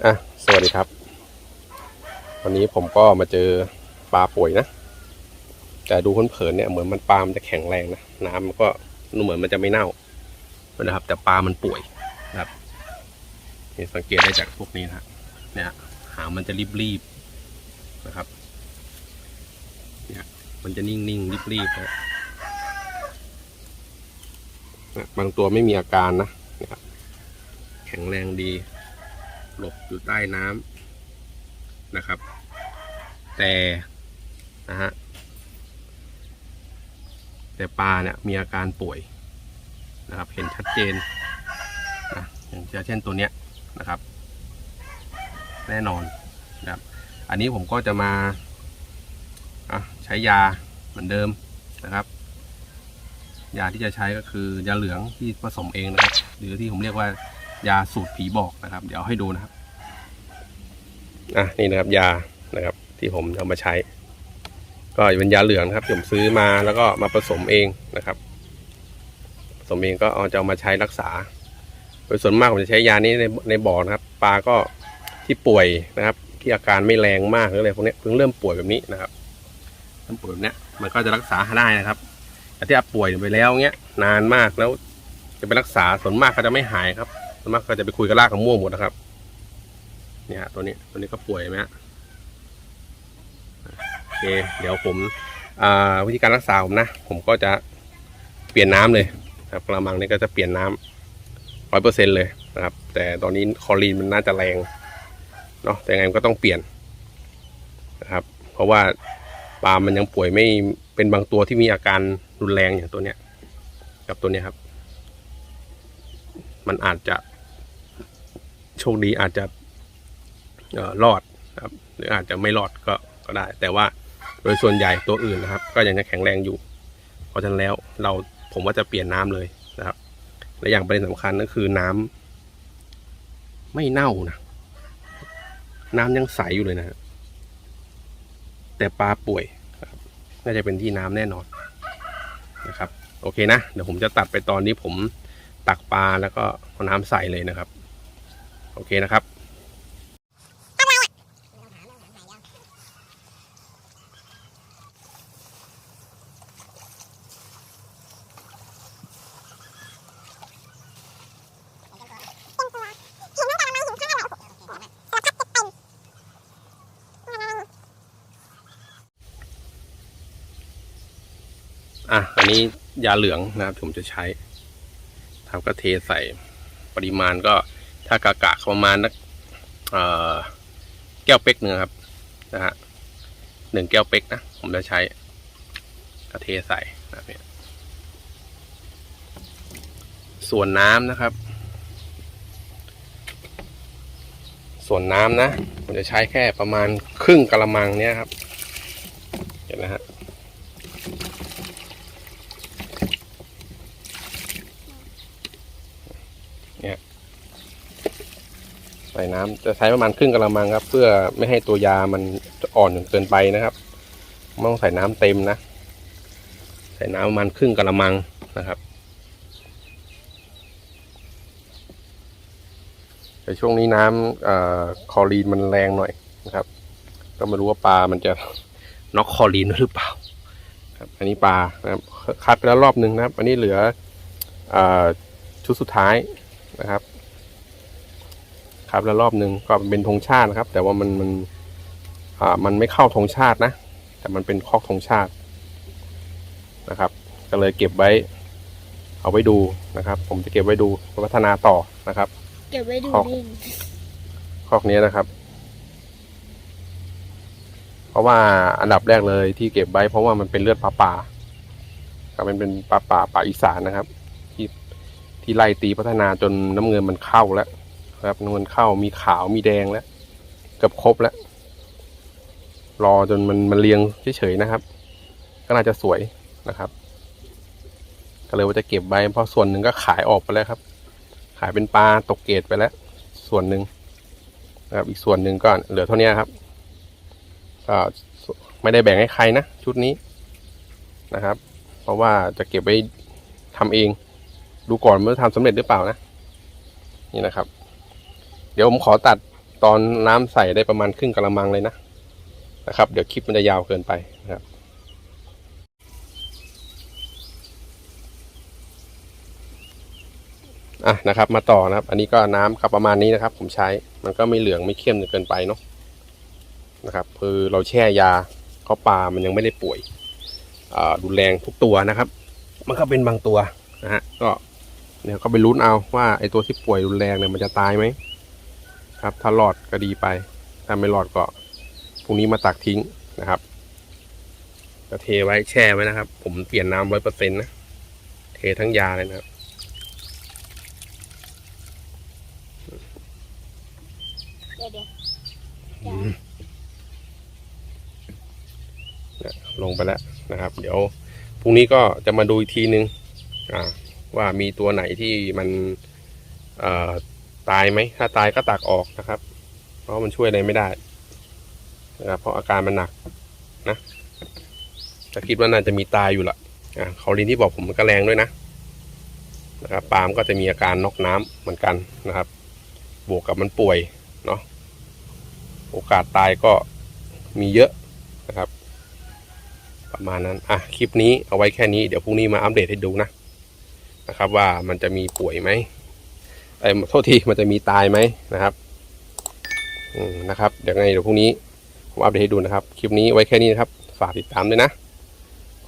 อะ สวัสดีครับ วันนี้ผมก็มาเจอปลาป่วยนะ แต่ดูเผินๆเนี่ยเหมือนมันปลามันจะแข็งแรงนะ น้ำมันก็ดูเหมือนมันจะไม่เน่านะครับ แต่ปลามันป่วยนะครับนี่สังเกตได้จากพวกนี้นะเนี่ยหางมันจะรีบๆนะครับ เนี่ยมันจะนิ่งๆรีบๆนะบางตัวไม่มีอาการนะนะครับแข็งแรงดี หลบอยู่ใต้น้ำนะครับ แต่นะฮะแต่ปลาเนี่ยมีอาการป่วยนะครับ เห็นชัดเจนนะอย่างเช่นตัวเนี้ยนะครับ แน่นอนนะครับ อันนี้ผมก็จะมาะใช้ยาเหมือนเดิมนะครับ ยาที่จะใช้ก็คือยาเหลืองที่ผสมเองนะครับ หรือที่ผมเรียกว่า ยาสูตรผีบอกนะครับ เดี๋ยวให้ดูนะครับ อะนี่นะครับ ยานะครับ ที่ผมเอามาใช้ ก็เป็นยาเหลืองนะครับผมซื้อมาแล้วก็มาผสมเองนะครับ ผสมเองก็เอาจะเอามาใช้รักษา โดยส่วนมากผมจะใช้ยานี้ในในบ่อนะครับ ปลาก็ที่ป่วยนะครับ ที่อาการไม่แรงมากหรืออะไรพวกนี้เพิ่งเริ่มป่วยแบบนี้นะครับเริ่มป่วยแบบนี้มันก็จะรักษาได้นะครับแต่ที่ป่วยไปแล้วเงี้ยนานมากแล้วจะไปรักษาส่วนมากก็จะไม่หายครับ ส่วนมากก็จะไปคุยกับรากกับม่วงหมดนะครับเนี่ยตัวนี้ตัวนี้ก็ป่วยไหมฮะโอเคเดี๋ยวผมวิธีการรักษาผมนะ ผมก็จะเปลี่ยนน้ำเลยนะครับกระมังนี้ก็จะเปลี่ยนน้ำร้อยเปอร์เซ็นเลยนะครับ แต่ตอนนี้คอรีนมันน่าจะแรงเนาะแต่ยังไงก็ต้องเปลี่ยนนะครับ เพราะว่าปลามันยังป่วยไม่เป็นบางตัวที่มีอาการรุนแรงอย่างตัวเนี้ยกับตัวเนี้ยครับ มันอาจจะ โชคดีอาจจะเอ่อรอดนะครับหรืออาจจะไม่รอดก็ก็ได้ แต่ว่าโดยส่วนใหญ่ตัวอื่นนะครับ ก็ยังจะแข็งแรงอยู่ เพราะฉะนั้นแล้วเราผมว่าจะเปลี่ยนน้ำเลยนะครับ และอย่างประเด็นสำคัญก็คือน้ำไม่เน่านะน้ำยังใสอยู่เลยนะ แต่ปลาป่วยนะครับน่าจะเป็นที่น้ำแน่นอนนะครับ โอเคนะ เดี๋ยวผมจะตัดไปตอนนี้ผมตักปลาแล้วก็น้ำใส่เลยนะครับ โอเคนะครับอะ อันนี้ยาเหลืองนะครับ ผมจะใช้ทำก็เทใส่ปริมาณก็ ถ้ากากะประมาณนักแก้วเป๊กหนึ่งครับนะฮะหนึ่งแก้วเป๊กนะ ผมจะใช้ก็เทใส่นะพี่ส่วนน้ำนะครับ ส่วนน้ำนะ ผมจะใช้แค่ประมาณครึ่งกะละมังเนี้ยครับ เห็นไหมฮะ ใส่ น้ำจะใช้ประมาณครึ่งกะละมังครับ เพื่อไม่ให้ตัวยามันอ่อนจนเกินไปนะครับไม่ต้องใส่น้ำเต็มนะ ใส่น้ำประมาณครึ่งกะละมังนะครับแต่ช่วงนี้น้ำคอรีนมันแรงหน่อยนะครับ ก็ไม่รู้ว่าปลามันจะน็อกคอรีนหรือเปล่าครับ อันนี้ปลานะครับคัดไปแล้วรอบหนึ่งนะครับ อันนี้เหลืออชุดสุดท้ายนะครับ ครับแล้วรอบหนึ่งก็เป็นธงชาตินะครับ แต่ว่ามันมันอ่ามันไม่เข้าธงชาตินะ แต่มันเป็นคอกธงชาตินะครับ ก็เลยเก็บไว้ เอาไว้ดูนะครับ ผมจะเก็บไว้ดูพัฒนาต่อนะครับ เก็บไว้ดูขอบนี่คอกนี้นะครับ เพราะว่าอันดับแรกเลยที่เก็บไว้ เพราะว่ามันเป็นเลือดปลาป่าครับมันเป็นปลาป่าป่าอีสานนะครับ ที่ที่ไล่ตีพัฒนาจนน้ำเงินมันเข้าแล้วนะ ครับนวลเข้ามีขาวมีแดงแล้วเกือบครบแล้ว รอจนมันมันเรียงเฉยๆนะครับ ก็น่าจะสวยนะครับ ก็เลยว่าจะเก็บไว้เพราะส่วนหนึ่งก็ขายออกไปแล้วครับ ขายเป็นปลาตกเกตไปแล้ว ส่วนหนึ่งนะครับ อีกส่วนหนึ่งก็เหลือเท่านี้ครับก็ไม่ได้แบ่งให้ใครนะชุดนี้นะครับ เพราะว่าจะเก็บไว้ทำเอง ดูก่อนว่าทำสำเร็จหรือเปล่านะ นี่นะครับ เดี๋ยวผมขอตัดตอนน้ำใส่ได้ประมาณครึ่งกะละมังเลยนะนะครับ เดี๋ยวคลิปมันจะยาวเกินไปนะครับอะนะครับ มาต่อนะครับ อันนี้ก็น้ำครับประมาณนี้นะครับ ผมใช้มันก็ไม่เหลืองไม่เข้มจนเกินไปเนาะนะครับ คือเราแช่ยาเขาปลามันยังไม่ได้ป่วยอ่ารุนแรงทุกตัวนะครับ มันก็เป็นบางตัวนะฮะก็เนี่ยก็ไปลุ้นเอาว่าไอตัวที่ป่วยรุนแรงเนี่ยมันจะตายไหม ครับ ถ้ารอดก็ดีไป ถ้าไม่รอดก็พรุ่งนี้มาตักทิ้งนะครับจะเทไว้แช่ไว้นะครับ ผมเปลี่ยนน้ำร้อยเปอร์เซ็นต์นะ เททั้งยาเลยนะครับเดี๋ยวเดี๋ยวอืมเนี่ยลงไปแล้วนะครับ เดี๋ยวพรุ่งนี้ก็จะมาดูอีกทีนึงอ่าว่ามีตัวไหนที่มันเอ่อ ตายไหมถ้าตายก็ตักออกนะครับ เพราะมันช่วยอะไรไม่ได้นะครับเพราะอาการมันหนักนะจะคิดว่าน่าจะมีตายอยู่ละอ่าเขาลินที่บอกผมมันก็แรงด้วยนะนะครับปาล์มก็จะมีอาการน็อกน้ำเหมือนกันนะครับ บวกกับมันป่วยเนาะโอกาสตายก็มีเยอะนะครับ ประมาณนั้นอะคลิปนี้เอาไว้แค่นี้เดี๋ยวพรุ่งนี้มาอัปเดตให้ดูนะนะครับ ว่ามันจะมีป่วยไหม เอ้ยโทษทีมันจะมีตายไหมนะครับอืมนะครับเดี๋ยวไงเดี๋ยวพรุ่งนี้ผมอัปเดตให้ดูนะครับ คลิปนี้ไว้แค่นี้นะครับ ฝากติดตามด้วยนะ